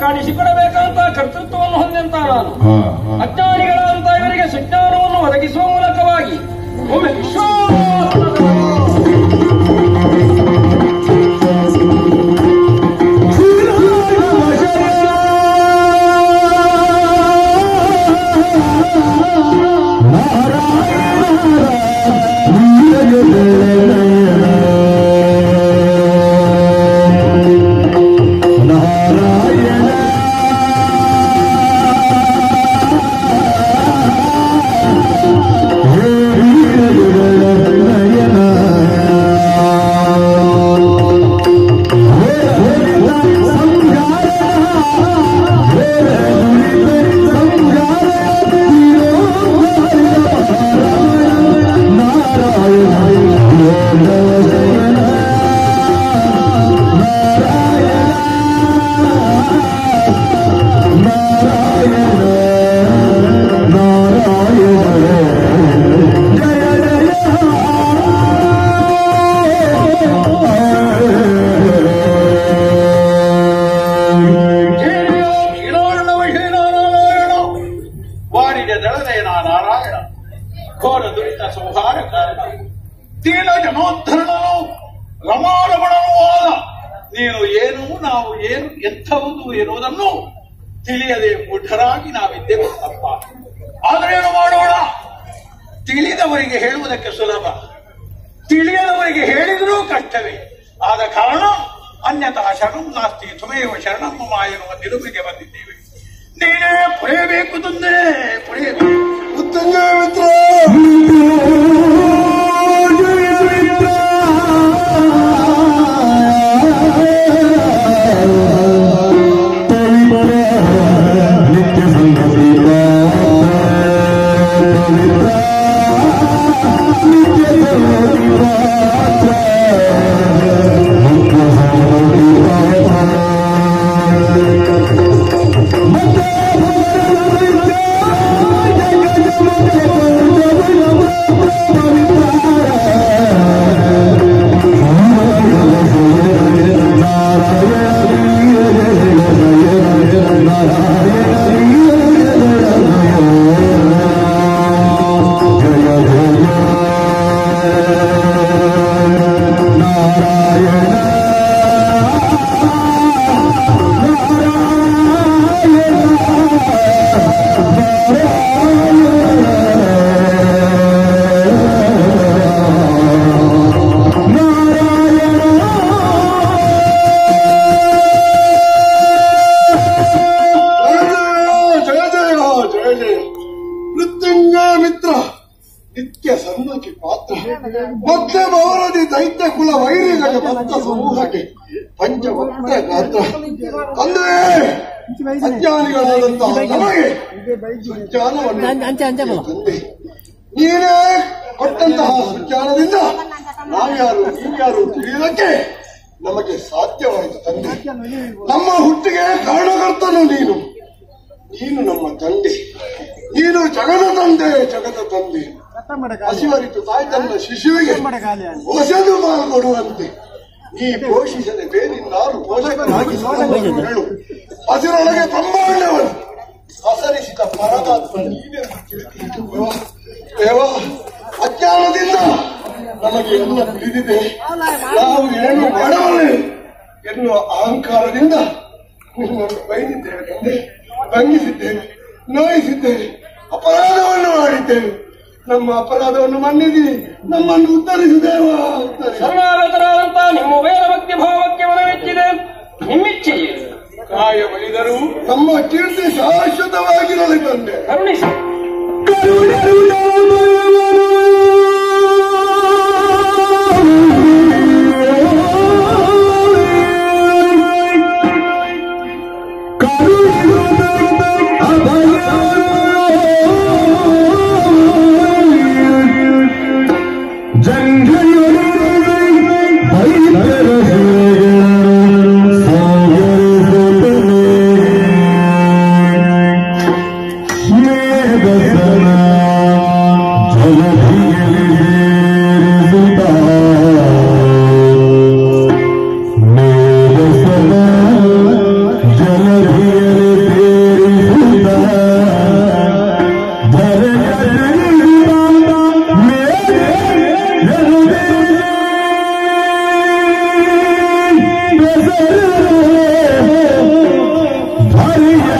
ಕಾಣಿಸಿಕೊಡಬೇಕಂತ ಕರ್ತೃತ್ವವನ್ನು ಹೊಂದಂತ ನಾನು. ದಳದಯನ ನಾರಾಯಣ ಘೋರ ದುರಿತ ಸಂಹಾರ ಕಾರಣ ಜನೋದ್ಧರಣನು ರಮಾರಮಣನೂ ಆದ. ನೀನು ಏನು, ನಾವು ಏನು ಎಂಥವುದು ಎನ್ನುವುದನ್ನು ತಿಳಿಯದೆ ಮುಠರಾಗಿ ನಾವಿದ್ದೇವೆ ತಪ್ಪ. ಆದರೆ ಏನು ಮಾಡೋಣ? ತಿಳಿದವರಿಗೆ ಹೇಳುವುದಕ್ಕೆ ಸುಲಭ. ತಿಳಿಯದವರಿಗೆ ಹೇಳಿದರೂ ಕಷ್ಟವೇ. ಆದ ಕಾರಣ, ಅನ್ಯತಃ ಶರಣಂ ನಾಸ್ತಿ, ತುಮೇವ ಶರಣಂ ಎನ್ನುವ ನಿಲುವಿಗೆ ಬಂದಿದ್ದೇವೆ. ನೀನೇ ಪುಳೆಯಬೇಕು ತಂದೆ ಪುಳೆಯಬೇಕು ಜಯ ಸನ್ನಕ್ಕೆ ಪಾತ್ರ ಮತ್ತೆ ಭವನದಿ ದೈತ್ಯ ಕುಲ ವೈರಿಗಳ ಭಕ್ತ ಸಮೂಹಕ್ಕೆ ಪಂಚವಕ್ರ ಗಾತ್ರ. ತಂದೆ! ಅಜ್ಞಾನಿಗಳಾದಂತಹ ನಮಗೆ ಸುಜ್ಞಾನವನ್ನು ತಂದೆ. ನೀನೇ ಕೊಟ್ಟಂತಹ ಸುಜ್ಞಾನದಿಂದ ನಾವ್ಯಾರು ನೀವ್ಯಾರು ತಿಳಿಯುವುದಕ್ಕೆ ನಮಗೆ ಸಾಧ್ಯವಾಯಿತು ತಂದೆ. ನಮ್ಮ ಹುಟ್ಟಿಗೆ ಕಾರಣಕರ್ತನು ನೀನು. ನೀನು ನಮ್ಮ ತಂದೆ. ನೀನು ಜಗದ ತಂದೆ ಜಗದ ತಂದೆ. ಹಸಿವರಿತು ತಾಯಿ ತನ್ನ ಶಿಶುವಿಗೆ ಹೊಸದು ಮಾಡಿಕೊಡುವಂತೆ ನೀ ಪೋಷಿಸದೆ ಬೇರಿನ್ನಾರು ಪೋಷಕನಾಗಿ ಹೇಳು. ಹಸಿರೊಳಗೆ ಬ್ರಹ್ಮಾಂಡವನ್ನು ಹಸರಿಸಿದ ಪರಮಾತ್ಮ ನೀನೇ ತಿಳಿದಿದ್ದು. ದೇವ ಅಜ್ಞಾನದಿಂದ ನಮಗೆ ಎಲ್ಲ ತಿಳಿದಿದೆ. ನಾವು ಏನು ಮಾಡಬಲ್ಲೆ ಎನ್ನುವ ಅಹಂಕಾರದಿಂದ ನಿಮ್ಮನ್ನು ಬೈದಿದ್ದೇವೆ ತಂದೆ. ಭಂಗಿಸಿದ್ದೇವೆ ನೋಯಿಸಿದ್ದೇವೆ ಅಪರಾಧವನ್ನು ಮಾಡಿದ್ದೇವೆ. ನಮ್ಮ ಅಪರಾಧವನ್ನು ಮನ್ನಿಸಿ ನಮ್ಮನ್ನು ಉತ್ತರಿಸಿದೇವ ಉತ್ತರಿಸಿ ಶರಣಾಗತರಾದಂತಹ ನಿಮ್ಮ ವೇದ ಭಕ್ತಿ ಭಾವಕ್ಕೆ ಮನವಿಚ್ಚಿದೆ ನಿಮ್ಮಿಚ್ಛೆಯೇ? ಕಾಯ ಬಳಿದರು ನಮ್ಮ ಕೀರ್ತಿ ಶಾಶ್ವತವಾಗಿರಲಿ ತಂದೆ. ಕರುಣಿಸಿ. हरिया